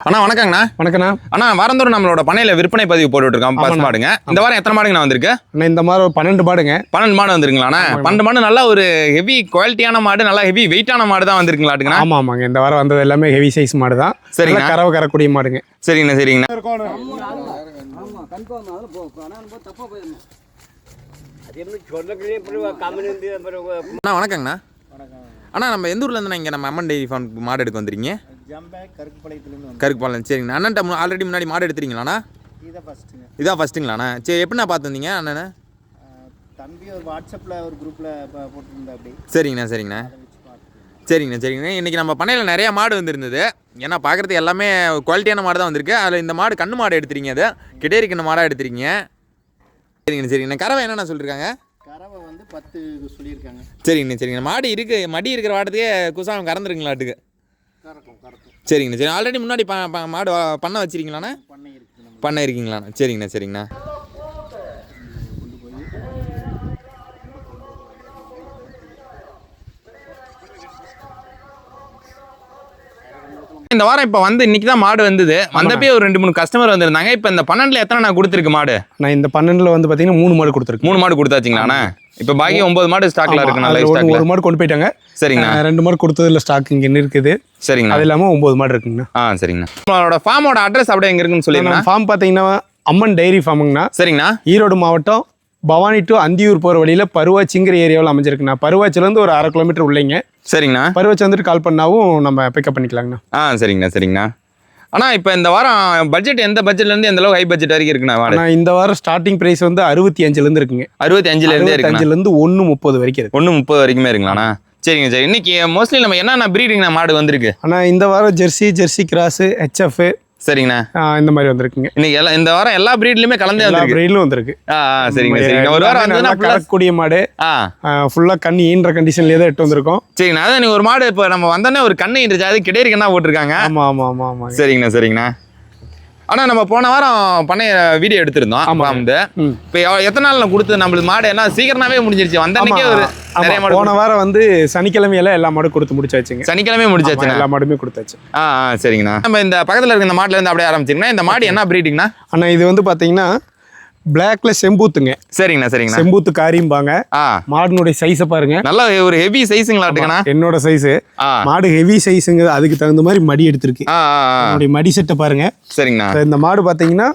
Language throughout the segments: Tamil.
அண்ணா வணக்கங்கண்ணா. வணக்கண்ணா. அண்ணா வாரந்தோறும் நம்மளோட பண்ணையில விற்பனை பதிவு போட்டுட்டு இருக்கோம். பஸ். மாடுங்க. இந்த வாரம் எத்தனை மாடுங்கண்ணா வந்திருக்கு? அண்ணா இந்த மாதிரி ஒரு பன்னெண்டு மாடுங்க. பன்னெண்டு மாடு வந்திருக்கலாண்ணா பன்னெண்டு மாடு நல்லா ஒரு ஹெவி குவாலிட்டியான மாடு நல்லா ஹெவி வெயிட்டான மாடு தான் வந்திருக்கலாட்டுங்கண்ணா ஆமா ஆமாங்க. இந்த வாரம் வந்தது எல்லாமே ஹெவி சைஸ் மாடு தான். சரிங்கண்ணா. நல்லா கறவை கறக்கூடிய மாடுங்க. சரிங்கண்ணா சரிங்கண்ணா. அண்ணா வணக்கங்கண்ணா. அண்ணா நம்ம எந்த ஊர்ல இருந்து இங்கே நம்ம அம்மன் டெய்ரி ஃபார்ம் மாடு எடுக்க வந்துருக்கீங்க? ஜம்பே கருக்குப்பாளையத்துலேருந்து வந்து கருக்குப்பாளையம் சரிங்கண்ணா அண்ணன்ட்ட ஆல்ரெடி முன்னாடி மாடு எடுத்துறீங்களாண்ணா இதான் ஃபஸ்ட்டுங்களாண்ணா சரி எப்படிண்ணா பார்த்து வந்தீங்க அண்ணனை தம்பி ஒரு வாட்ஸ்அப்பில் ஒரு குரூப்பில் போட்டிருந்தா அப்படி. சரிங்கண்ணா சரிங்கண்ணா. சரிங்கண்ணா சரிங்கண்ணா. இன்றைக்கி நம்ம பண்ணையில் நிறைய மாடு வந்திருந்தது. ஏன்னா பார்க்குறதுக்கு எல்லாமே குவாலிட்டியான மாடு தான் வந்திருக்கு. அதில் இந்த மாடு கண்ணு மாடு எடுத்துறீங்க அது. கண்ணு மாடாக எடுத்துறீங்க சரிங்கண்ணா சரிங்கண்ணா. கறவை என்னண்ணா சொல்லியிருக்காங்க கறவை வந்து பத்து சொல்லியிருக்காங்க. சரிங்கண்ணா சரிங்கண்ணா. மாடு இருக்கு மடி இருக்கிற வாட்டத்தையே குசாம கறந்துருங்களாட்டுக்கு கறக்கும் கறக்கும். சரிங்கண்ணா சரி. ஆல்ரெடி முன்னாடி ப ப- மாடு பண்ண வச்சிருக்கீங்களாண்ணா? பண்ணை இருக்குது நம்ம. பண்ண இருக்கீங்களாண்ணா. சரிங்கண்ணா சரிங்கண்ணா. இந்த வாரம் இப்போ வந்து இன்னைக்கு தான் மாடு வந்தது. வந்தப்பே ஒரு ரெண்டு மூணு கஸ்டமர் வந்திருந்தாங்க. இப்போ இந்த பன்னெண்டுல எத்தனை நான் கொடுத்துருக்கு மாடு? நான் இந்த பன்னெண்டுல வந்து பாத்தீங்கன்னா மூணு மாடு கொடுத்துருக்கு. மூணு மாடு கொடுத்தாச்சுங்களாண்ணா? இப்போ பாக்கி ஒன்பது மாடு ஸ்டாக்ல ஸ்டாக்ல ஒரு மாடு கொண்டு போயிட்டாங்க. சரிங்கண்ணா. ரெண்டு மாடு கொடுத்ததுல ஸ்டாக் இங்க இருக்குது. சரிங்கண்ணா. அது இல்லாம ஒன்பது மாடு இருக்குங்கண்ணா. ஆ சரிங்கண்ணா. நம்மளோட ஃபார்மோட அட்ரஸ் அப்படியே எங்க இருக்குன்னு சொல்லிடுங்கண்ணா. ஃபார்ம் பாத்தீங்கன்னா அம்மன் டைரி ஃபார்முங்கண்ணா சரிங்கண்ணா. ஈரோடு மாவட்டம் பவானி டு அந்தியூர் போகிற வழியில் பருவாச்சிங்கிற ஏரியாவில் அமைஞ்சிருக்குண்ணா. பருவாச்சிலேருந்து ஒரு அரை கிலோமீட்டர் உள்ளேங்க. சரிங்கண்ணா. பருவாச்சி வந்துட்டு கால் பண்ணாவும் நம்ம பிக்கப் பண்ணிக்கலாங்கண்ணா. ஆ சரிங்கண்ணா சரிங்கண்ணா. அண்ணா இப்போ இந்த வாரம் பட்ஜெட் எந்த பட்ஜெட்ல இருந்து எந்த அளவுக்கு ஹை பட்ஜெட் வரைக்கும் இருக்குண்ணா ஆனால் இந்த வாரம் ஸ்டார்டிங் ப்ரைஸ் வந்து அறுபத்தி அஞ்சுலேருந்து இருக்குங்க. அறுபத்தி அஞ்சுல இருந்தே இருக்குண்ணா அறுபத்தஞ்சுலேருந்து ஒன்று முப்பது வரைக்கும் இருக்கு. ஒன்று முப்பது வரைக்குமே இருக்குங்களாண்ணா? சரிங்க சரி. இன்னைக்கு மோஸ்ட்லி நம்ம என்னென்ன ப்ரீடிங்ண்ணா மாடு வந்திருக்கு? ஆனால் இந்த வாரம் ஜெர்சி ஜெர்சி கிராஸு ஹெச்எஃப் சரிங்கண்ணா. இந்த மாதிரி வந்திருக்குங்க. இன்னைக்கு எல்லா இந்த வாரம் எல்லா ப்ரீட்லையுமே கலந்தே எல்லா breedலும் வந்திருக்கு. ஆ சரிங்க சரிங்க. ஒரு வாரம் எல்லாமே வந்து நல்லா கறக்கக்கூடிய மாடு. ஆ. ஃபுல்லாக கண் ஈன்ற கண்டிஷன்லேயே தான் எட்டு வந்திருக்கோம். சரிங்கண்ணா. அதான் நீ ஒரு மாடு இப்போ நம்ம வந்தோடனே ஒரு கண்ணு இருந்துச்சு அது கிடேரி கண்ணா போட்டிருக்காங்க. ஆமாம் ஆமாம் ஆமாம் ஆமாங்க. சரிங்கண்ணா சரிங்கண்ணா. அண்ணா நம்ம போன வாரம் பண்ணைய வீடியோ எடுத்திருந்தோம். ஆமாங்க. வந்து. இப்போ எத்தனை நாள்ல கொடுத்து நம்மளுக்கு மாடு என்ன சீக்கிரமாவே முடிஞ்சிருச்சு. வந்த அன்னைக்கே ஒரு நிறைய மாடு போன வாரம் வந்து சனிக்கிழமையில எல்லா மாடும் கொடுத்து முடிச்சாச்சுங்க. சனிக்கிழமை ஆமா, முடிச்சாச்சுண்ணா எல்லா மாடுமே கொடுத்தாச்சு. ஆ சரிங்கண்ணா. நம்ம இந்த பக்கத்துல இருக்க இந்த மாட்டுல இருந்து அப்படியே ஆரம்பிச்சிங்கன்னா இந்த மாடு என்ன ப்ரீடிங்ண்ணா அண்ணா இது வந்து பாத்தீங்கன்னா பிளாக்ல செம்பூத்துங்க. சரிங்கண்ணா சரிங்கண்ணா. செம்பூத்து காரியும்பாங்க மாடுனுடைய சைஸை பாருங்க. நல்ல ஒரு ஹெவி சைஸுங்களாட்டுங்கண்ணா என்னோட சைஸ் மாடு ஹெவி சைஸுங்க அதுக்கு தகுந்த மாதிரி மடி எடுத்திருக்கு. அதனுடைய மடி செட்டை பாருங்க. சரிங்கண்ணா. இந்த மாடு பாத்தீங்கன்னா.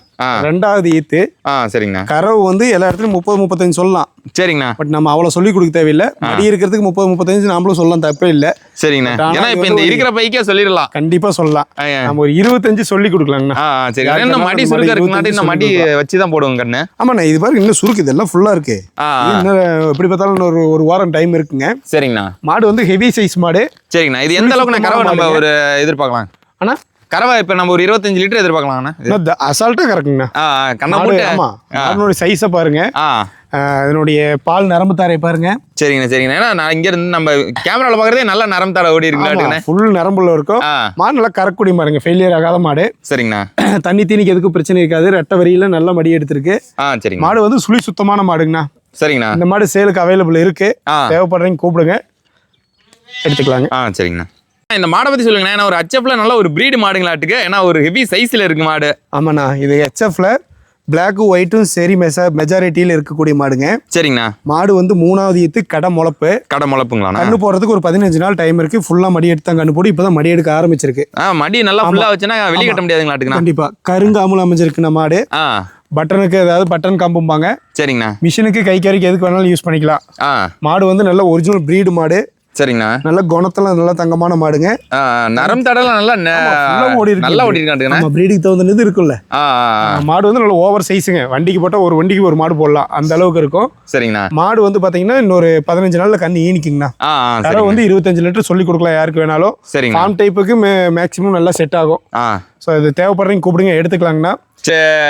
ரெண்டாவது ஈத்து. ஆ சரிங்கண்ணா. கறவு வந்து எல்லா இடத்துலயும் முப்பது முப்பத்தஞ்சு சொல்லலாம். சரிங்கண்ணா. பட் நம்ம அவ்வளவு சொல்லி கொடுக்க தேவையில்லை. மடி இருக்கிறதுக்கு முப்பது முப்பத்தஞ்சு நாமளும் சொல்லலாம் தப்பே இல்லை. சரிங்கண்ணா. ஏன்னா இப்போ இந்த இருக்கிற பைக்கே சொல்லிடலாம். கண்டிப்பா சொல்லலாம். நம்ம ஒரு இருபத்தஞ்சு சொல்லி கொடுக்கலாங்கண்ணா. சரி. மடி சுருக்க இந்த மடி வச்சு தான் போடுவோம் கண்ணு. ஆமாண்ணா இது பாருங்க இன்னும் சுருக்கு இதெல்லாம் ஃபுல்லா இருக்கு. எப்படி பார்த்தாலும் ஒரு ஒரு வாரம் டைம் இருக்குங்க. சரிங்கண்ணா. மாடு வந்து ஹெவி சைஸ் மாடு. சரிங்கண்ணா. இது எந்த அளவுக்கு கறவை நம்ம ஒரு எதிர்பார்க்கலாம்? ஆனா கறவை இப்போ நம்ம ஒரு இருபத்தஞ்சு லிட்டர் எதிர்பார்க்கலாங்கண்ணா இது- அசால்ட்டா கறக்குங்கண்ணா. கண்ணை மாடு, போட்டு ஆமா. ஆ. மாடுனுடைய சைஸை பாருங்க. அதனுடைய பால் நரம்பு தாரை பாருங்க. சரிங்கண்ணா சரிங்கண்ணா. ஏன்னா நான் இங்க இருந்து நம்ம கேமரால பாக்குறதே நல்ல நரம் தர ஓடி இருக்குண்ணா ஃபுல் நரம்புல இருக்கும். மாடு நல்லா கறக்கூடிய மாடுங்க ஃபெயிலியர் ஆகாத மாடு. சரிங்கண்ணா. தண்ணி தீனிக்கு எதுக்கும் பிரச்சனை இருக்காது. ரெட்டை வரியில நல்ல மடி எடுத்திருக்கு. ஆ சரிங்க மாடு வந்து சுழி சுத்தமான மாடுங்கண்ணா. சரிங்கண்ணா. இந்த மாடு சேலுக்கு அவைலபிள் இருக்கு. தேவைப்படுறீங்க கூப்பிடுங்க. எடுத்துக்கலாங்க. ஆ சரிங்கண்ணா. இந்த மாடை பத்தி சொல்லுங்கண்ணா ஏன்னா ஒரு அச்சப்ல நல்ல ஒரு பிரீடு மாடுங்களாட்டுக்கு. ஏன்னா ஒரு ஹெவி சைஸ்ல இருக்கு மாடு. ஆமாண்ணா இது ஹெச்எஃப்ல பிளாக்கும் ஒயிட்டும் சரி மெசா மெஜாரிட்டியில் இருக்கக்கூடிய மாடுங்க. சரிங்கண்ணா. மாடு வந்து மூணாவது ஈத்து கடை முளப்பு. கடை முளப்புங்களாண்ணா? கண்ணு போடுறதுக்கு ஒரு பதினஞ்சு நாள் டைம் இருக்கு. ஃபுல்லா மடி எடுத்து தான் கண்ணு போட்டு இப்பதான் மடி எடுக்க ஆரம்பிச்சிருக்கு. ஆ மடி நல்லா ஃபுல்லா வச்சுன்னா வெளிய கட்ட முடியாதுங்களாட்டுக்குண்ணா? கண்டிப்பா. கருங்காமல் அமைஞ்சிருக்கு நம்ம மாடு. பட்டனுக்கு ஏதாவது பட்டன் காம்பும்பாங்க. சரிங்கண்ணா. மிஷினுக்கு கை கறிக்கு எதுக்கு வேணாலும் யூஸ் பண்ணிக்கலாம். மாடு வந்து நல்ல ஒரிஜினல் பிரீடு மாடு. சரிங்கண்ணா. நல்ல குணத்துல நல்ல தங்கமான மாடுங்க. நரம் தடலாம் நல்லா ஓடி இருக்கு. நல்லா ஓடி நம்ம பிரீடுக்கு தகுந்த இது இருக்குல்ல. மாடு வந்து நல்ல ஓவர் சைஸுங்க வண்டிக்கு போட்டா ஒரு வண்டிக்கு ஒரு மாடு போடலாம். அந்த அளவுக்கு இருக்கும். சரிங்கண்ணா. மாடு வந்து பாத்தீங்கன்னா இன்னொரு பதினஞ்சு நாள்ல கண்ணு ஈனிக்குங்கண்ணா. ஆ ஆ தர சரிங்க வந்து இருபத்தஞ்சு லிட்டர் சொல்லி கொடுக்கலாம் யாருக்கு வேணாலும். சரிங்கண்ணா. ஃபார்ம் டைப்புக்கு மேக்ஸிமம் நல்லா செட் ஆகும். ஸோ இது தேவைப்படுறீங்க கூப்பிடுங்க எடுத்துக்கலாங்கண்ணா.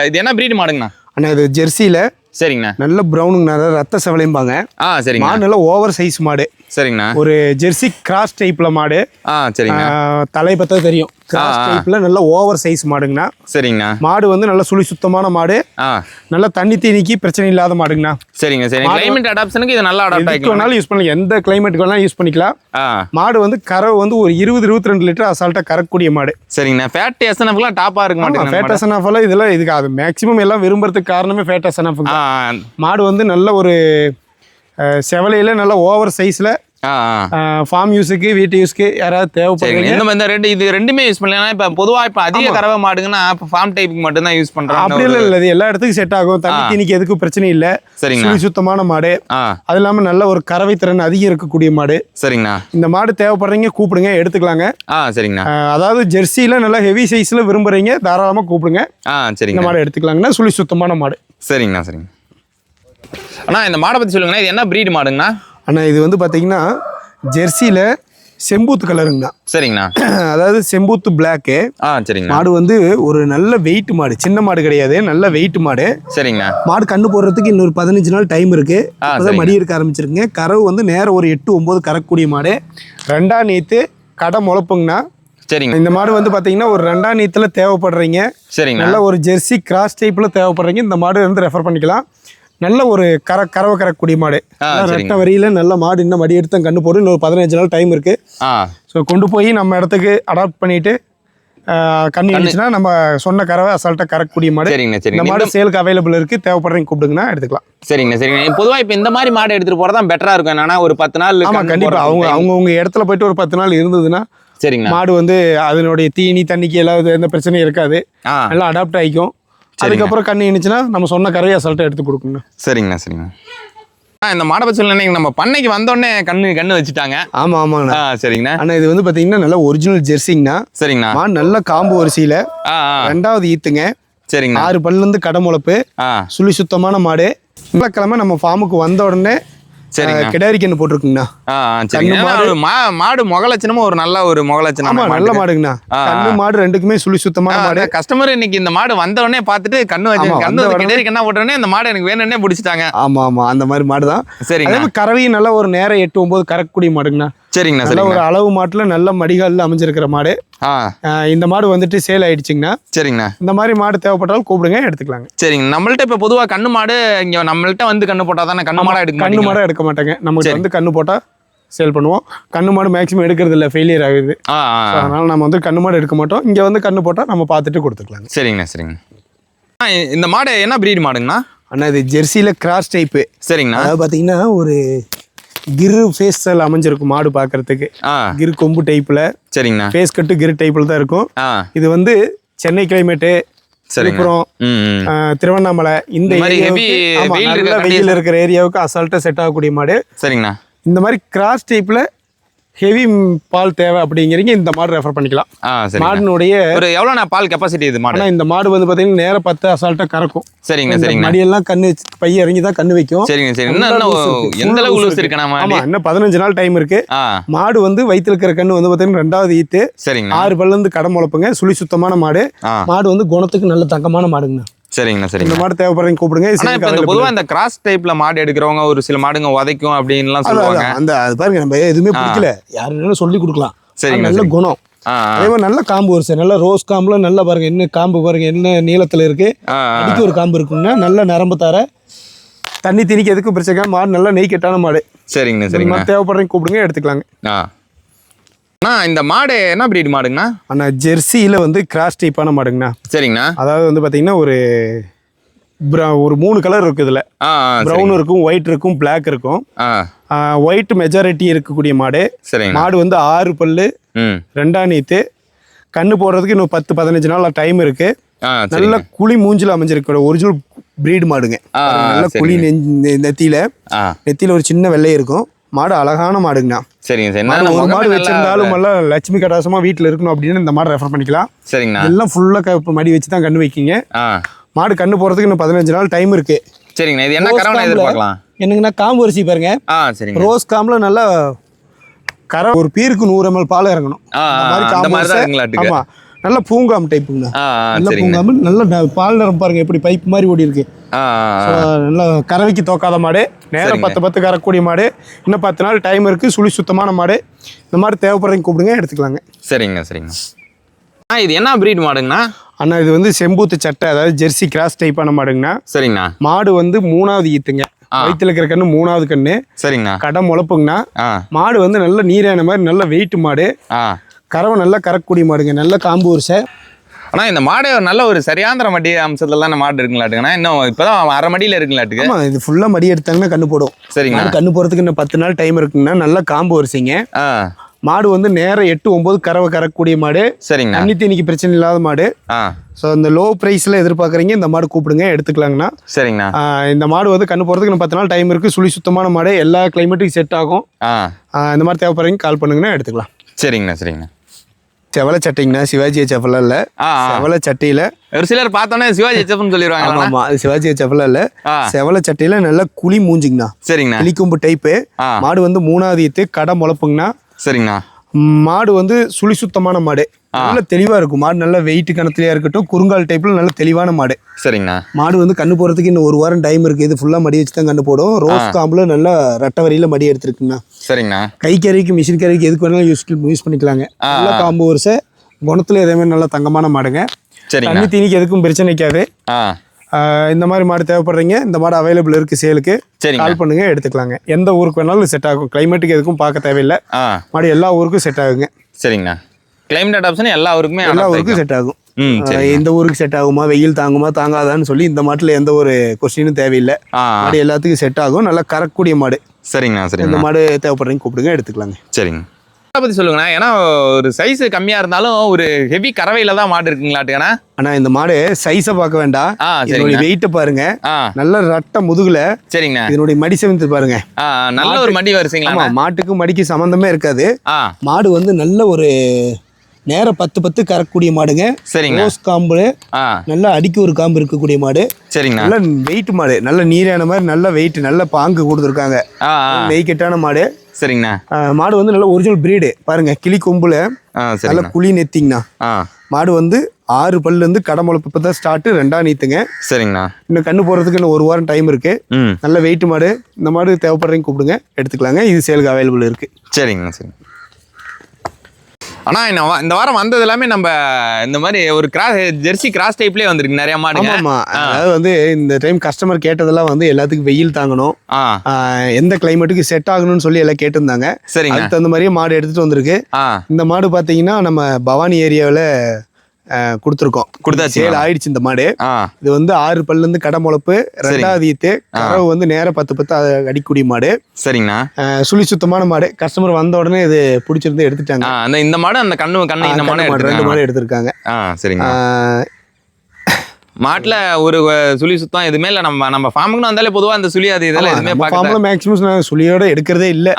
இது என்ன பிரீடு மாடுங்கண்ணா? அண்ணா இது ஜெர்சியில சரிங்கண்ணா. நல்ல ப்ரௌனுங்க நல்ல ரத்த செவலையும்பாங்க ஆ சரிங்கண்ணா. மாடு நல்ல ஓவர் சைஸ் மாடு. சரிங்கண்ணா. ஒரு ஜெர்சி கிராஸ் டைப்ல மாடு. ஆ சரிங்கண்ணா. ஆஹ் தலை பார்த்தா தெரியும். கிராஸ். டைப்ல நல்ல ஓவர் சைஸ் மாடுங்கண்ணா. சரிங்கண்ணா. மாடு வந்து நல்ல சுழி சுத்தமான மாடு. நல்ல தண்ணி தீனிக்கு பிரச்சனை இல்லாத மாடுங்கண்ணா. சரிங்க சரி கிளைமேட் அடாப்ஷனுக்கு இது நல்லா அடாப்ட் ஆகிக்கலாம் யூஸ் பண்ணிக்கலாம். எந்த கிளைமேட்டுக்கு வேணாலும் யூஸ் பண்ணிக்கலாம். மாடு வந்து கறவை வந்து ஒரு இருபது இருபத்தி ரெண்டு லிட்டர் அசால்ட்டாக கறக்கக்கூடிய மாடு. சரிங்கண்ணா. ஃபேட் எஸ்என்எஃப்லாம் டாப்பாக இருக்க மாட்டேங்குது ஃபேட் எஸ்என்எஃப் எல்லாம் இதெல்லாம் இதுக்கு அது மேக்ஸிமம் எல்லாம் விரும்புறதுக்கு காரணமே ஃபேட் எஸ்என்எஃப் மாடு வந்து நல்ல ஒரு செவலையில நல்ல ஓவர் சைஸில் ஃபார்ம் யூஸுக்கு வீட்டு யூஸ்க்கு யாராவது சரிங்க. தேவைப்படுறீங்க இந்த மாதிரி ரெண்டு இது ரெண்டுமே யூஸ் பண்ணலாம். இப்போ பொதுவாக இப்போ அதிக கறவை மாடுங்கன்னா இப்போ ஃபார்ம் டைப்புக்கு மட்டும்தான் யூஸ் அப்படி பண்ணுறாங்க இல்லை இல்லை இது எல்லா இடத்துக்கும் செட் ஆகும். தண்ணி. தீனிக்கு எதுக்கும் பிரச்சனை இல்லை. சரிங்கண்ணா. சுழி சுத்தமான மாடு. அது இல்லாமல் நல்ல ஒரு கறவை திறன் அதிகம் இருக்கக்கூடிய மாடு. சரிங்கண்ணா. இந்த மாடு தேவைப்படுறீங்க கூப்பிடுங்க எடுத்துக்கலாங்க. ஆ சரிங்கண்ணா. அதாவது ஜெர்சியில் நல்லா ஹெவி சைஸில் விரும்புறீங்க தாராளமாக கூப்பிடுங்க. ஆ இந்த சரிங்க மாடு எடுத்துக்கலாங்கன்னா சுழி சுத்தமான மாடு. சரிங்கண்ணா சரிங்க அண்ணா இந்த மாடை பற்றி சொல்லுங்கண்ணா. இது என்ன ப்ரீடு மாடுங்கண்ணா? அண்ணா இது வந்து பார்த்தீங்கன்னா ஜெர்சியில் செம்பூத்து கலருங்கண்ணா. சரிங்கண்ணா. அதாவது செம்பூத்து பிளாக்கு ஆ சரிங்கண்ணா. மாடு வந்து ஒரு நல்ல வெயிட் மாடு. சின்ன மாடு கிடையாது நல்ல வெயிட் மாடு. சரிங்கண்ணா. மாடு கண்ணு போடுறதுக்கு இன்னொரு பதினஞ்சு நாள் டைம் இருக்கு. சரிங்க. மடி இருக்க ஆரம்பிச்சிருக்குங்க. கறவு வந்து நேரம் ஒரு எட்டு ஒம்பது கறக்கக்கூடிய மாடு. ரெண்டாம் நீத்து கடை முளப்புங்கண்ணா. சரிங்க இந்த மாடு வந்து பார்த்தீங்கன்னா ஒரு ரெண்டாம் நீத்தில் தேவைப்படுறீங்க. சரிங்கண்ணா. நல்ல ஒரு ஜெர்சி கிராஸ் டைப்பில் தேவைப்படுறீங்க. இந்த மாடு வந்து ரெஃபர் பண்ணிக்கலாம். நல்ல ஒரு கர கறவை கறக்கக்கூடிய மாடு. சரிங்க. ரெட்டை வரியில நல்ல மாடு இன்னும் மடி எடுத்து கண்ணு போடு இன்னொரு பதினஞ்சு நாள் டைம் இருக்கு. ஸோ கொண்டு போய் நம்ம இடத்துக்கு அடாப்ட் பண்ணிட்டு கண்ணு இருந்துச்சுன்னா நம்ம சொன்ன கறவை அசால்ட்டாக கறக்கக்கூடிய மாடு. சரிங்கண்ணா இந்த சரிங்க மாடு சேலுக்கு அவைலபிள் இருக்கு. தேவைப்படுறீங்க கூப்பிடுங்கன்னா எடுத்துக்கலாம். சரிங்கண்ணா சரிங்கண்ணா. பொதுவாக இப்போ இந்த மாதிரி மாடு எடுத்துகிட்டு போகிறது தான் பெட்டராக இருக்கும். என்னன்னா ஒரு பத்து நாள் ஆமா கண்ணு கண்டிப்பா. போடுறதுக்கு அவங்க time. அவங்க உங்க இடத்துல போயிட்டு ஒரு பத்து நாள் இருந்ததுன்னா சரிங்கண்ணா. மாடு வந்து அதனுடைய தீனி தண்ணிக்கு எல்லாம் எந்த பிரச்சனையும் இருக்காது. நல்லா அடாப்ட் ஆகிக்கும். அதுக்கப்புறம் கண்ணு இருந்துச்சுன்னா நம்ம சொன்ன கறவையை அசால்ட்டாக எடுத்து கொடுக்கணும் சரிங்கண்ணா சரிங்கண்ணா. இந்த மாடை சொல்லுங்க நம்ம பண்ணைக்கு வந்தோடனே கண்ணு கண்ணு வச்சுட்டாங்க. ஆமா ஆமாங்கண்ணா. சரிங்கண்ணா. ஆனா இது வந்து பாத்தீங்கன்னா நல்ல ஒரிஜினல் ஜெர்சிங்கண்ணா சரிங்கண்ணா. நல்ல காம்பு வரிசையில ரெண்டாவது ஈத்துங்க. சரிங்கண்ணா. ஆறு பல்லுல இருந்து கடை முளப்பு. சுழி சுத்தமான மாடு. வெள்ளிக்கிழமை நம்ம ஃபார்முக்கு வந்த உடனே சரிங்கண்ணா கிடாரி கண்ணு போட்டிருக்குங்கண்ணா. ஆ சரிங்க. மாடு முகலட்சணமும் ஒரு நல்ல ஒரு முகலட்சணம் நல்ல மாடுங்கண்ணா. கண்ணு மாடு ரெண்டுக்குமே சுழி சுத்தமான மாடு. கஸ்டமர் இன்னைக்கு இந்த மாடு வந்த உடனே பார்த்துட்டு கண்ணு வச்சு கண்ணு கண்ணா போட்டோடனே இந்த மாடு எனக்கு வேணும்னே பிடிச்சிட்டாங்க. ஆமா ஆமா அந்த மாதிரி மாடு தான். மாதிரி கறவையும் நல்ல ஒரு நேரம் எட்டு ஒன்பது கறக்கக்கூடிய மாடுங்கண்ணா. சரிங்கண்ணா நல்ல ஒரு அளவு மாட்டுல நல்ல மடிகாலில் அமைஞ்சிருக்கிற மாடு. இந்த மாடு வந்துட்டு சேல் ஆயிடுச்சுங்கண்ணா. சரிங்கண்ணா. இந்த மாதிரி மாடு தேவைப்பட்டாலும் கூப்பிடுங்க எடுத்துக்கலாங்க. சரிங்க நம்மள்ட்ட இப்போ பொதுவாக கண்ணு மாடு இங்கே நம்மள்ட்ட வந்து கண்ணு போட்டால் தானே கண்ணு மாடா எடுக்க கண்ணு மாட்டீங்களா? மாடு எடுக்க மாட்டாங்க. சரி. வந்து கண்ணு போட்டா சேல் பண்ணுவோம். கண்ணு மாடு மேக்ஸிமம் எடுக்கிறது இல்லை ஃபெயிலியர் ஆகுது. அதனால நம்ம வந்து கண்ணு மாடு எடுக்க மாட்டோம். இங்க வந்து கண்ணு போட்டா நம்ம பார்த்துட்டு கொடுத்துக்கலாங்க. சரிங்கண்ணா சரிங்க இந்த மாடு என்ன பிரீடு மாடுங்கண்ணா? அண்ணா இது ஜெர்சியில கிராஸ் டைப்பு சரிங்கண்ணா. அதாவது பார்த்தீங்கன்னா ஒரு கிரு ஃபேஸ் ஸ்டைல் அமைஞ்சிருக்கும் மாடு பார்க்கறதுக்கு. ஆ. கிரு கொம்பு டைப்ல சரிங்கண்ணா. ஃபேஸ் கட்டு கிரு டைப்ல தான் இருக்கும். இது வந்து சென்னை கிளைமேட்டு விழுப்புரம் திருவண்ணாமலை இந்த வெயில். இருக்கிற ஏரியாவுக்கு அசால்ட்டா செட் ஆகக்கூடிய மாடு. சரிங்கண்ணா. இந்த மாதிரி கிராஸ் டைப்ல ஹெவி பால் தேவை அப்படிங்கிறீங்க இந்த மாடு ரெஃபர் பண்ணிக்கலாம். சரிங்க. மாடினுடைய ஒரு எவ்வளோண்ணா பால் கெப்பாசிட்டி இது மாடு? ஆனா இந்த மாடு வந்து பாத்தீங்கன்னா நேரம் பத்து அசால்ட்டா கறக்கும். சரிங்க சரிங்கண்ணா மடியெல்லாம் கண்ணு பைய இறங்கி தான் கண்ணு வைக்கும். சரிங்க சரி. எந்த அளவு லூஸ் இருக்குண்ணா ஆமா மாடு? இன்னும் பதினஞ்சு நாள் டைம் இருக்கு. மாடு வந்து வயித்துல இருக்கிற கண்ணு வந்து பாத்தீங்கன்னா ரெண்டாவது ஈத்து. சரிங்கண்ணா. ஆறு பல்ல இருந்து கடை முளைப்புங்க. சுழி சுத்தமான மாடு. மாடு வந்து குணத்துக்கு நல்ல தங்கமான மாடுங்க சரிங்கண்ணா இந்த சரிங்க மாடு தேவைப்படுறீங்க கூப்பிடுங்க. இப்போ இந்த available. பொதுவா இந்த கிராஸ் டைப்ல மாடு எடுக்கிறவங்க ஒரு சில மாடுங்க உதைக்கும் அப்படின்லாம் சொல்லுவாங்க. அந்த அது பாருங்க நம்ம எதுவுமே பிடிக்கல. யாரு வேணாலும் சொல்லி கொடுக்கலாம். அது நல்ல சரிங்க. குணம். அதே மாதிரி நல்ல காம்பு வரிசை நல்ல ரோஸ் காம்புல நல்ல பாருங்க என்ன காம்பு பாருங்க என்ன நீளத்துல இருக்கு. அடிக்க ஒரு காம்பு இருக்குங்கன்னா நல்ல நரம்பு தர. தண்ணி திணிக்க எதுக்கும் பிரச்சனை. மாடு நல்லா நெய் கெட்டான மாடு. சரிங்கண்ணா இந்த மாதிரி தேவைப்படுறீங்க கூப்பிடுங்க எடுத்துக்கலாங்க. அண்ணா இந்த மாடு என்ன பிரீட் மாடுங்கண்ணா? ஆனா ஜெர்சியில வந்து கிராஸ் டைப்பான மாடுங்கண்ணா. சரிங்கண்ணா. அதாவது வந்து பாத்தீங்கன்னா ஒரு ஒரு மூணு கலர் இருக்கு இதுல. ப்ரௌன் இருக்கும் ஒயிட் இருக்கும் Black இருக்கும். ஒயிட் மெஜாரிட்டி இருக்கக்கூடிய மாடு. சரிங்கண்ணா. மாடு வந்து ஆறு பல்லு ரெண்டாம் நீத்து. கண்ணு போடுறதுக்கு இன்னும் பத்து பதினஞ்சு நாள் டைம் இருக்கு. நல்ல குழி மூஞ்சில அமைஞ்சிருக்கு ஒரிஜினல் பிரீடு மாடுங்க. நல்ல. குழி நெத்தியில. நெத்தியில ஒரு சின்ன வெள்ளை இருக்கும். மாடு அழகான மாடுங்கண்ணா. சரிங்க சரி. ஒரு மாடு வச்சிருந்தாலும் நல்லா லட்சுமி கடாசமா வீட்டில் இருக்கணும் அப்படின்னு இந்த மாடு ரெஃபர் பண்ணிக்கலாம். சரிங்கண்ணா. எல்லாம் ஃபுல்லாக மடி வச்சு தான் கண்ணு வைக்கிங்க. மாடு கண்ணு போறதுக்கு இன்னும் பதினஞ்சு நாள் டைம் இருக்கு. சரிங்கண்ணா. இது என்ன காம்புல- எதிர்பார்க்கலாம்? என்னங்கண்ணா காம்பு அரிசி பாருங்க. ஆ சரிங்க. ரோஸ் காம்புல நல்லா கரை ஒரு பீருக்கு நூறு எம்எல் பால் இறங்கணும். ஆமா. நல்ல பூங்காம் ஆ நல்ல பூங்காம்பு நல்ல பால் நிறம் பாருங்க எப்படி பைப் மாதிரி ஓடி இருக்கு. நல்லா கறவைக்கு தோக்காத மாடு நேரம். பத்து பத்து கறக்கூடிய மாடு இன்னும் பத்து நாள் டைம் இருக்குது சுழி சுத்தமான மாடு. இந்த மாதிரி தேவைப்படுறீங்க கூப்பிடுங்க எடுத்துக்கலாங்க. சரிங்க சரிங்க. ஆ இது என்ன ப்ரீட் மாடுங்கண்ணா? அண்ணா இது வந்து செம்பூத்து சட்டை அதாவது ஜெர்சி கிராஸ் டைப்பான மாடுங்கண்ணா. சரிங்கண்ணா. மாடு வந்து மூணாவது ஈத்துங்க. வயிற்றுல இருக்கிற கண்ணு மூணாவது கண்ணு. சரிங்கண்ணா. கடை முளப்புங்கண்ணா. மாடு வந்து நல்ல நீரான மாதிரி நல்ல வெயிட் மாடு. கறவை நல்லா கறக்கூடிய மாடுங்க. நல்ல காம்பு உரிசை ஆனால் இந்த மாடு ஒரு நல்ல ஒரு சரியாந்திர மடி அம்சத்துல தான் மாடு இருக்குங்களாட்டுங்கண்ணா இன்னும் இப்போதான் அரை மடியில் இருக்குங்களாட்டுக்கு ஆமாம் இது ஃபுல்லாக மடி எடுத்தாங்கன்னா கண்ணு போடும். சரிங்கண்ணா மாடு கண்ணு போகிறதுக்கு இன்னும் பத்து நாள் டைம் இருக்குங்கண்ணா நல்லா காம்பு வரிசைங்க. மாடு வந்து நேரம் எட்டு ஒம்பது கறவை கறக்கூடிய மாடு. சரிங்கண்ணா தண்ணி தீனிக்கு பிரச்சனை இல்லாத மாடு. ஸோ அந்த லோ ப்ரைஸில் எதிர்பார்க்குறீங்க இந்த மாடு கூப்பிடுங்க எடுத்துக்கலாங்கண்ணா. சரிங்கண்ணா. இந்த மாடு வந்து கண்ணு போகிறதுக்கு இன்னும் பத்து நாள் டைம் இருக்குது சுழி சுத்தமான மாடு எல்லா கிளைமேட்டுக்கும் செட் ஆகும். இந்த மாதிரி தேவைப்படுறீங்க கால் பண்ணுங்கன்னா எடுத்துக்கலாம். சரிங்கண்ணா சரிங்கண்ணா. செவலை சட்டைங்கண்ணா சிவாஜி செஃபலா இல்லை. செவலை சட்டையில் ஒரு சிலர் பார்த்தோன்னே சிவாஜி ஹெச்எஃப்னு சொல்லிடுவாங்க ஆமாம் அது சிவாஜி செஃபலா இல்லை. செவலை சட்டையில் நல்லா குழி மூஞ்சிங்கண்ணா. சரிங்கண்ணா. கிளிக்கொம்பு டைப்பு மாடு வந்து மூணாவது கடை முளப்புங்கண்ணா. சரிங்கண்ணா. மாடு வந்து சுழி சுத்தமான மாடு. நல்ல தெளிவாக இருக்கும். மாடு நல்ல வெயிட் கணத்துலையாக இருக்கட்டும் குறுங்கால் டைப்பில் நல்ல தெளிவான மாடு. சரிங்கண்ணா. மாடு வந்து கண்ணு போகிறதுக்கு இன்னும் ஒரு வாரம் டைம் இருக்குது இது ஃபுல்லாக மடி வச்சு தான் கண்ணு போடும். ரோஸ் காம்பில் நல்லா ரெட்டை வரியில் மடி எடுத்துருக்குங்கண்ணா. சரிங்கண்ணா. கை கறிக்கு மிஷின் கறிக்கு எதுக்கு வேணாலும் யூஸ் யூஸ் பண்ணிக்கலாங்க. நல்ல காம்பு வருஷம் குணத்தில் இதே மாதிரி நல்ல தங்கமான மாடுங்க. தண்ணி தீனிக்கு எதுக்கும் பிரச்சனை நிற்காது ஆ. ஆஹ் இந்த மாதிரி மாடு தேவைப்படுறீங்க இந்த மாடு அவைலபிள் இருக்குது சேலுக்கு சரிங்க. கால் பண்ணுங்க எடுத்துக்கலாங்க. எந்த ஊருக்கு வேணாலும் செட் ஆகும். கிளைமேட்டுக்கு எதுக்கும் பார்க்க தேவையில்லை. மாடு எல்லா ஊருக்கும் செட் ஆகுங்க. சரிங்கண்ணா. கிளைமேட் ஆப்ஷன் எல்லா ஊருக்குமே எல்லா ஊருக்கும். செட் ஆகும். சரி எந்த ஊருக்கு செட் ஆகுமா வெயில் தாங்குமா தாங்காதான்னு சொல்லி இந்த மாட்டில் எந்த ஒரு கொஸ்டினும் தேவையில்லை. மாடு எல்லாத்துக்கும் செட் ஆகும். நல்லா கறக்கூடிய மாடு. சரிங்கண்ணா இந்த சரிங்கண்ணா மாடு தேவைப்படுறீங்க கூப்பிடுங்க எடுத்துக்கலாங்க. சரிங்க. பற்றி சொல்லுங்கண்ணா. ஏன்னா ஒரு சைஸ் கம்மியாக இருந்தாலும் ஒரு ஹெவி கறவையில் தான் மாடு இருக்குங்களாட்டுங்கண்ணா ஆனா இந்த மாடு சைஸை பார்க்க வேண்டாம். இதனுடைய வெயிட்டை பாருங்க. நல்ல ரட்டை முதுகுல சரிங்கண்ணா. இதனுடைய மடி செவந்து பாருங்க. நல்ல ஒரு மடி வரிசைங்களா மாட்டுக்கும் மடிக்கு சம்மந்தமே இருக்காது. மாடு வந்து நல்ல ஒரு நேர பத்து பத்து கறக்கூடிய மாடுங்க. சரிங்கண்ணா. ரோஸ் காம்பு நல்லா அடிக்க ஒரு காம்பு இருக்கக்கூடிய மாடு. சரிங்கண்ணா. நல்ல வெயிட் மாடு. நல்ல நீரான மாதிரி நல்ல வெயிட் நல்ல பாங்கு கொடுத்துருக்காங்க. நெய்க்கெட்டான மாடு. சரிங்கண்ணா. மாடு வந்து நல்ல ஒரிஜினல் பிரீடு பாருங்க கிளி கொம்புல நல்ல குழி நெத்திங்கண்ணா. மாடு வந்து ஆறு பல்லு இருந்து கடமுளப்பு இப்போ தான் ஸ்டார்ட்டு ரெண்டா நீத்துங்க. சரிங்கண்ணா. இன்னும் கண்ணு போகிறதுக்கு இன்னும் ஒரு வாரம் டைம் இருக்கு. நல்ல வெயிட் மாடு. இந்த மாடு தேவைப்படுறீங்க கூப்பிடுங்க எடுத்துக்கலாங்க. இது சேலுக்கு அவைலபிள் இருக்கு. சரிங்கண்ணா சரிங்க இந்த வா- இந்த வாரம் வந்தது எல்லாமே நம்ம இந்த மாதிரி ஒரு கிராஸ் ஜெர்சி கிராஸ் டைப்லேயே வந்திருக்கு நிறைய மாடுங்க. ஆமாம்மா அதாவது வந்து இந்த டைம் கஸ்டமர் கேட்டதெல்லாம் வந்து எல்லாத்துக்கும் வெயில் தாங்கணும். எந்த கிளைமேட்டுக்கு செட் ஆகணும்னு சொல்லி எல்லாம் கேட்டிருந்தாங்க. சரிங்க. அதுக்கு தகுந்த மாதிரியே மாடு எடுத்துட்டு வந்திருக்கு. இந்த மாடு பார்த்தீங்கன்னா நம்ம பவானி ஏரியாவில் கொடுத்துருக்கோம். கொடுத்தாச்சு சேல் ஆயிடுச்சு இந்த மாடு. இது வந்து ஆறு பல்லுந்து கடை முளப்பு ரெண்டாவது ஈத்து கறவு வந்து நேரம் பத்து பத்து அடிக்கூடிய மாடு. சரிங்கண்ணா. சுழி சுத்தமான மாடு. கஸ்டமர் வந்த உடனே இது பிடிச்சிருந்து எடுத்துட்டாங்க. அந்த இந்த மாடு அந்த கண்ணு கண்ணு இந்த மாடு ரெண்டு மாடு எடுத்திருக்காங்க. சரிங்க மாட்டுல ஒரு சுழி சுத்தம் எதுவுமே இல்லை. நம்ம நம்ம ஃபார்முக்குன்னு வந்தாலே பொதுவா அந்த சுழி அது இதெல்லாம் எதுவுமே ஃபார்ம்ல மேக்ஸிமம் சுழியோட எடுக்கிறதே இல்லை.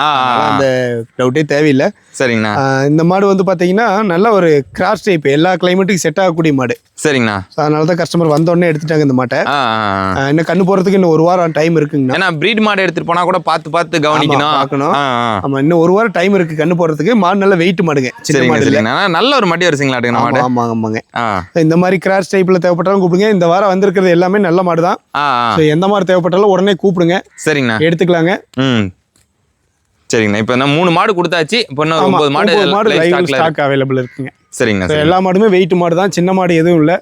அந்த டவுட்டே தேவையில்லை. சரிங்கண்ணா. இந்த மாடு வந்து பார்த்தீங்கன்னா நல்ல ஒரு கிராஸ் டைப் எல்லா கிளைமேட்டுக்கும் செட் ஆகக்கூடிய மாடு. சரிங்கண்ணா. அதனால தான் கஸ்டமர் வந்த உடனே எடுத்துட்டாங்க இந்த மாட்டை. இன்னும் கண்ணு போகிறதுக்கு இன்னும் ஒரு வாரம் டைம் இருக்குங்கண்ணா. ஏன்னா பிரீட் மாடு எடுத்துட்டு போனா கூட பார்த்து பார்த்து கவனிக்கணும். பார்க்கணும். ஆ, ஆ. ஆமா இன்னும் ஒரு வாரம் டைம் இருக்கு கண்ணு போடுறதுக்கு மாடு நல்ல வெயிட் மாடுங்க. சின்ன மாடு நல்ல ஒரு மடி ஆமா மாடு? ஆமாங்க. ஆமாங்க இந்த மாதிரி கிராஸ் டைப்ல தேவைப்பட்டாலும் கூப்பிடுங்க. இந்த வாரம் வந்திருக்கிறது எல்லாமே நல்ல மாடு தான். எந்த மாதிரி தேவைப்பட்டாலும் உடனே கூப்பிடுங்க. சரிங்கண்ணா. எடுத்துக்கலாங்க. ம். சரிங்கண்ணா. இப்போ நான் மூணு மாடு கொடுத்தாச்சு. இப்போ இன்னும் ஒன்பது மாடு மாடு லைவ். ஸ்டாக் அவைலபிள் இருக்குங்க. சரிங்கண்ணா சரி எல்லா மாடுமே வெயிட் மாடு தான். சின்ன மாடு எதுவும் இல்லை.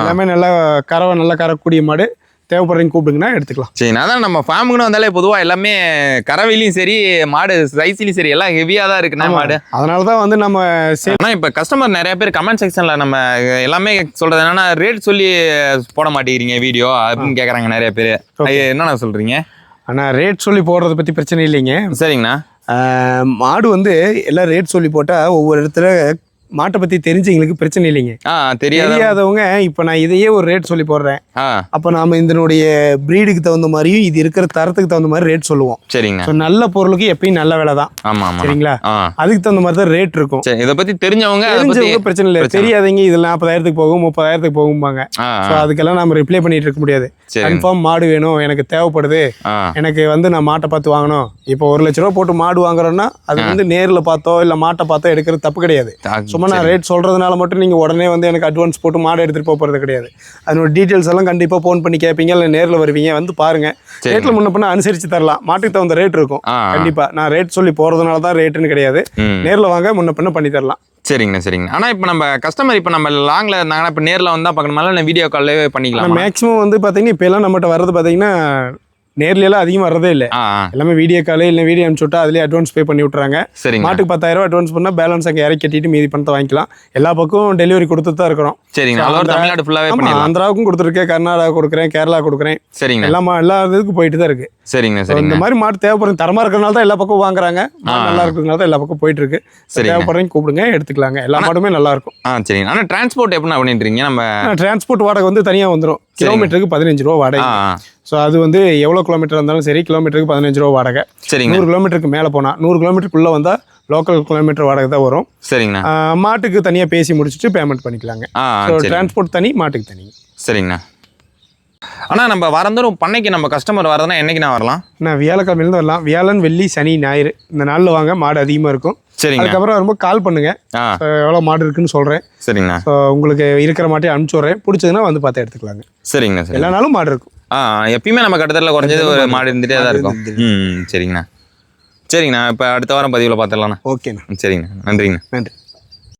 எல்லாமே நல்லா கறவை நல்லா கறக்கூடிய மாடு. தேவைப்படுறீங்க கூப்பிடுங்கன்னா எடுத்துக்கலாம். சரிண்ணா அதான் நம்ம ஃபார்முக்குன்னு வந்தாலே பொதுவாக எல்லாமே கறவையிலையும் சரி மாடு சைஸ்லையும் சரி எல்லாம் ஹெவியாக தான் இருக்குண்ணா மாடு. அதனால தான் வந்து நம்ம ஆனால் இப்போ கஸ்டமர் நிறைய பேர் கமெண்ட் செக்ஷனில் நம்ம எல்லாமே சொல்கிறது என்னன்னா ரேட் சொல்லி போட மாட்டேங்கிறீங்க வீடியோ அப்படின்னு கேட்குறாங்க நிறைய பேர். என்னண்ணா சொல்கிறீங்க ஆனால் ரேட் சொல்லி போடுறத பற்றி பிரச்சனை இல்லைங்க. சரிங்கண்ணா. மாடு வந்து எல்லாம் ரேட் சொல்லி போட்டால் ஒவ்வொரு இடத்துல மாட்டை பற்றி தெரிஞ்சவங்களுக்கு பிரச்சனை இல்லைங்க. தெரியாதவங்க இப்போ நான் இதையே ஒரு ரேட் சொல்லி போடுறேன். அப்போ நாம இதனுடைய ப்ரீடுக்கு தகுந்த மாதிரியும் இது இருக்கிற தரத்துக்கு தகுந்த மாதிரி ரேட் சொல்லுவோம். சரிங்க. நல்ல பொருளுக்கு எப்பயும் நல்ல விலை தான். சரிங்களா? அதுக்கு தகுந்த மாதிரி தான் ரேட் இருக்கும். இதை பற்றி தெரிஞ்சவங்க தெரிஞ்சவங்க பிரச்சனை இல்லை. தெரியாதவங்க இதில் நாற்பதாயிரத்துக்கு போகும் முப்பதாயிரத்துக்கு போகும்பாங்க. ஸோ அதுக்கெல்லாம் நம்ம ரிப்ளை பண்ணிட்டு இருக்க முடியாது. கன்ஃபார்ம் மாடு வேணும் எனக்கு தேவைப்படுது. எனக்கு வந்து நான் மாட்டை பார்த்து வாங்கணும். இப்போ ஒரு லட்ச ரூபா போட்டு மாடு வாங்குறோம்னா அது வந்து நேரில் பார்த்தோ இல்லை மாட்டை பார்த்தோ எடுக்கிறது தப்பு கிடையாது. ஸோ சும்மா நான் ரேட் சொல்கிறதுனால மட்டும் நீங்கள் உடனே வந்து எனக்கு அட்வான்ஸ் போட்டு மாடு எடுத்துகிட்டு போக போகிறது கிடையாது. அதனோட டீட்டெயில்ஸ் எல்லாம் கண்டிப்பாக ஃபோன் பண்ணி கேட்பீங்க இல்லை நேரில் வருவீங்க வந்து பாருங்கள் சரிங்க. ரேட்டில் முன்ன பின்ன அனுசரித்து தரலாம். மாட்டுக்கு தகுந்த ரேட் இருக்கும். கண்டிப்பாக நான் ரேட் சொல்லி போகிறதுனால தான் ரேட்டுன்னு கிடையாது. நேரில் வாங்க முன்ன பின்ன பண்ணி தரலாம். சரிங்கண்ணா சரிங்கண்ணா. ஆனால் இப்போ நம்ம கஸ்டமர் இப்போ நம்ம லாங்கில் இருந்தாங்கன்னா இப்போ நேரில் வந்தால் பார்க்கணுமா? இல்லை வீடியோ கால்லே பண்ணிக்கலாம்? மேக்ஸிமம் வந்து பார்த்தீங்கன்னா இப்போ எல்லாம் நம்மகிட்ட வர்றது பார்த்தீங்கன்னா நேர்லையெல்லாம் அதிகமாக வரதே இல்லை. எல்லாமே வீடியோ காலு இல்லை வீடியோ அனுப்பிச்சு விட்டா அதுலேயே அட்வான்ஸ் பே பண்ணி விட்றாங்க சரிங்க. மாட்டுக்கு பத்தாயிரம் ரூபா அட்வான்ஸ் பண்ணால் பேலன்ஸ் அங்கே இறக்கி கட்டிட்டு மீதி பணத்தை வாங்கிக்கலாம். எல்லா பக்கம் டெலிவரி கொடுத்துட்டு தான் இருக்கிறோம். சரிங்க அளவு தமிழ்நாடு ஃபுல்லாகவே ஆமாம் பண்ணிடலாம். ஆந்திராவுக்கும் கொடுத்துருக்கேன் கர்நாடகா கொடுக்குறேன் கேரளா கொடுக்குறேன். சரிங்கண்ணா எல்லா எல்லா இதுக்கும் போயிட்டு தான் இருக்கு. சரிங்கண்ணா So, இந்த மாதிரி மாடு தேவைப்படுற தரமா இருக்கிறனால தான் எல்லா பக்கம் வாங்குறாங்க. நல்லா இருக்கிறதுனால தான் எல்லா பக்கம் போயிட்டு இருக்கு So, சரிங்க. தேவைப்படுறீங்க கூப்பிடுங்க எடுத்துக்கலாங்க. எல்லா மாடுமே நல்லா இருக்கும். ஆ சரிங்க. ஆனால் டிரான்ஸ்போர்ட் எப்படிண்ணா பண்ணிட்டு இருக்கீங்க நம்ம டிரான்ஸ்போர்ட் வாடகை வந்து தனியாக வந்துடும் கிலோமீட்டருக்கு பதினஞ்சு ரூபா வாடகை. ஸோ அது வந்து எவ்வளோ கிலோமீட்டர் இருந்தாலும் சரி கிலோமீட்டருக்கு பதினஞ்சு ரூபா வாடகை. சரிங்க. நூறு கிலோமீட்டருக்கு மேலே போனால் நூறு கிலோமீட்டருக்குள்ளே வந்தால் லோக்கல் கிலோமீட்டர் வாடகை தான் வரும். சரிங்கண்ணா. மாட்டுக்கு தனியாக பேசி முடிச்சுட்டு பேமெண்ட் பண்ணிக்கலாங்க. ஸோ டிரான்ஸ்போர்ட் தனி மாட்டுக்கு தனி. சரிங்கண்ணா. அண்ணா நம்ம வாரந்தோறும் பண்ணைக்கு நம்ம கஸ்டமர் வரதுன்னா என்னைக்குண்ணா வரலாம்? நான் வியாழக்கிழமையிலேருந்து வரலாம். வியாழன் வெள்ளி சனி ஞாயிறு இந்த நாளில் வாங்க மாடு அதிகமாக இருக்கும். சரிங்க அதுக்கப்புறம் வரும்போது கால் பண்ணுங்க. எவ்வளோ மாடு இருக்குன்னு சொல்கிறேன் சரிங்கண்ணா. ஸோ உங்களுக்கு இருக்கிற மாட்டே அனுப்பிச்சி விட்றேன். பிடிச்சதுன்னா வந்து பார்த்து எடுத்துக்கலாங்க. சரிங்கண்ணா சரி எல்லா நாளும் மாடு இருக்கும். ஆ எப்பயுமே நம்ம கட்டத்தில் குறைஞ்சது ஒரு மாடு இருந்துகிட்டே தான் இருக்கும். ம் சரிங்கண்ணா. சரிங்கண்ணா இப்போ அடுத்த வாரம் பதிவில் பார்த்துடலாண்ணா ஓகேண்ணா. சரிங்கண்ணா நன்றிங்கண்ணா. நன்றி.